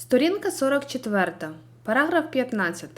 Сторінка 44, параграф 15.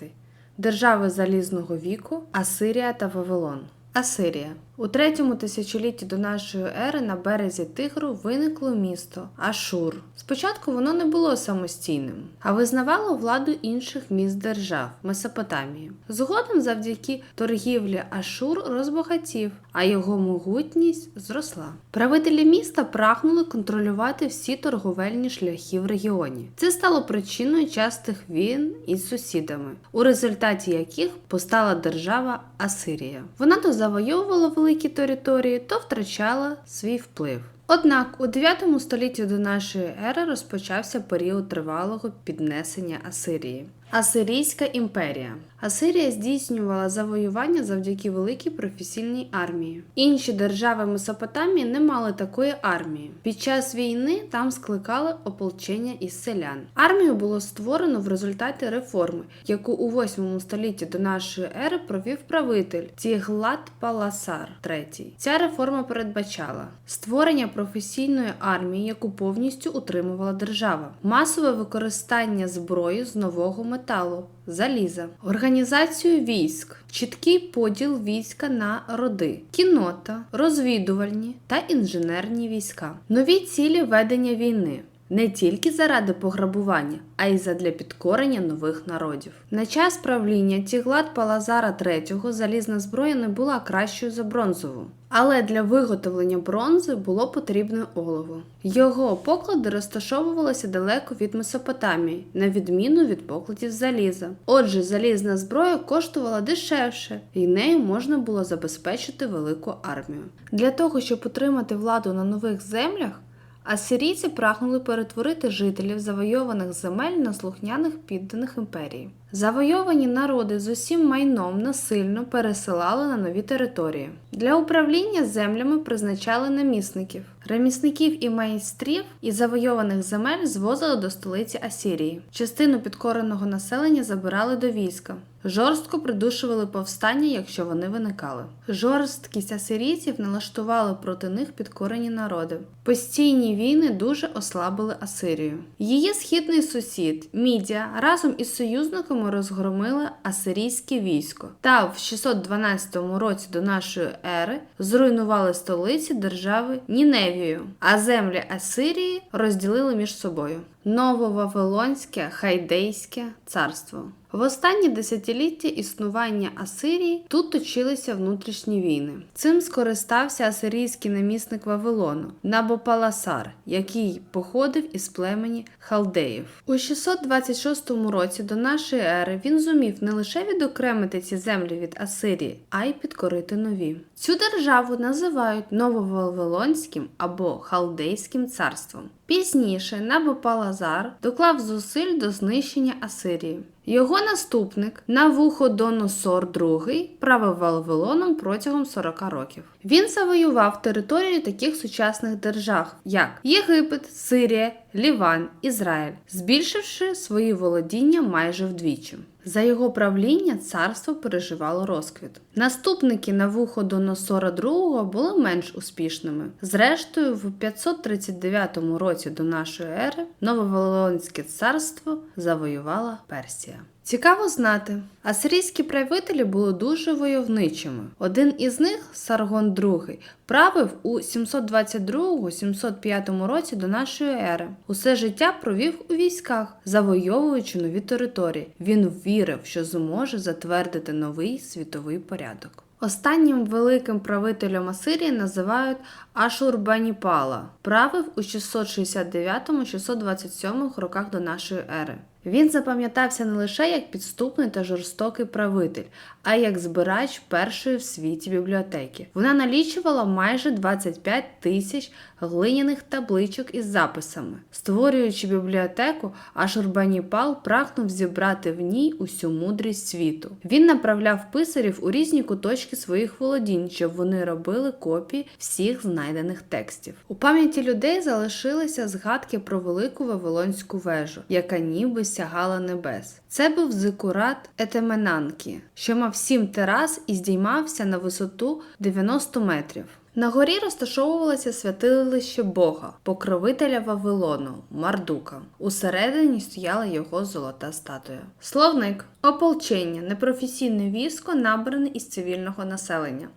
Держави залізного віку, Асирія та Вавилон. Асирія. У третьому тисячолітті до нашої ери на березі Тигру виникло місто Ашур. Спочатку воно не було самостійним, а визнавало владу інших міст держав Месопотамії. Згодом, завдяки торгівлі Ашур розбагатів, а його могутність зросла. Правителі міста прагнули контролювати всі торговельні шляхи в регіоні. Це стало причиною частих війн із сусідами, у результаті яких постала держава Асирія. Вона то завойовувала великі території, то втрачала свій вплив. Однак у 9 столітті до нашої ери розпочався період тривалого піднесення Асирії. Асирійська імперія. Асирія здійснювала завоювання завдяки великій професійній армії. Інші держави Месопотамії не мали такої армії. Під час війни там скликали ополчення із селян. Армію було створено в результаті реформи, яку у 8 столітті до нашої ери провів правитель Тіглат Паласар III. Ця реформа передбачала створення професійної армії, яку повністю утримувала держава, масове використання зброї з нового металу. Заліза, організацію військ, чіткий поділ війська на роди, кінота, розвідувальні та інженерні війська, нові цілі ведення війни. Не тільки заради пограбування, а й задля підкорення нових народів. На час правління Тіглат Палазара III залізна зброя не була кращою за бронзову. Але для виготовлення бронзи було потрібне олово. Його поклади розташовувалися далеко від Месопотамії, на відміну від покладів заліза. Отже, залізна зброя коштувала дешевше, і нею можна було забезпечити велику армію. Для того, щоб утримати владу на нових землях, Асирійці прагнули перетворити жителів завойованих земель на слухняних підданих імперії. Завойовані народи з усім майном насильно пересилали на нові території. Для управління землями призначали намісників. Ремісників і майстрів із завойованих земель звозили до столиці Асірії. Частину підкореного населення забирали до війська. Жорстко придушували повстання, якщо вони виникали. Жорсткість асирійців налаштували проти них підкорені народи. Постійні війни дуже ослабили Асирію. Її східний сусід Мідія разом із союзниками розгромили асирійське військо та в 612 році до нашої ери зруйнували столиці держави Ніневію, а землі Асирії розділили між собою. Нововавилонське Хайдейське царство. В останні десятиліття існування Асирії тут точилися внутрішні війни. Цим скористався асирійський намісник Вавилону Набопаласар, який походив із племені халдеїв. У 626 році до нашої ери він зумів не лише відокремити ці землі від Асирії, а й підкорити нові. Цю державу називають Нововавилонським або Халдейським царством. Пізніше Набопалазар доклав зусиль до знищення Асирії. Його наступник Навуходоносор II правив Вавилоном протягом 40 років. Він завоював територію таких сучасних держав, як Єгипет, Сирія, Ліван, Ізраїль, збільшивши свої володіння майже вдвічі. За його правління царство переживало розквіт. Наступники на вухо до Носора II були менш успішними. Зрештою, в 539 році до нашої ери Нововолонське царство завоювала Персія. Цікаво знати, асирійські правителі були дуже войовничими. Один із них, Саргон II, правив у 722-705 році до нашої ери. Усе життя провів у військах, завойовуючи нові території. Він вірив, що зможе затвердити новий світовий порядок. Останнім великим правителем Асирії називають Ашурбаніпала. Правив у 669-627 роках до нашої ери. Він запам'ятався не лише як підступний та жорстокий правитель, а й як збирач першої в світі бібліотеки. Вона налічувала майже 25 тисяч глиняних табличок із записами. Створюючи бібліотеку, Ашурбаніпал прагнув зібрати в ній усю мудрість світу. Він направляв писарів у різні куточки своїх володінь, щоб вони робили копії всіх знайдених текстів. У пам'яті людей залишилися згадки про велику Вавилонську вежу, яка ніби сягала небес. Це був зикурат Етеменанки, що мав сім терас і здіймався на висоту 90 метрів. На горі розташовувалося святилище Бога, покровителя Вавилону, Мардука. Усередині стояла його золота статуя. Словник ополчення, непрофесійне військо, набране із цивільного населення.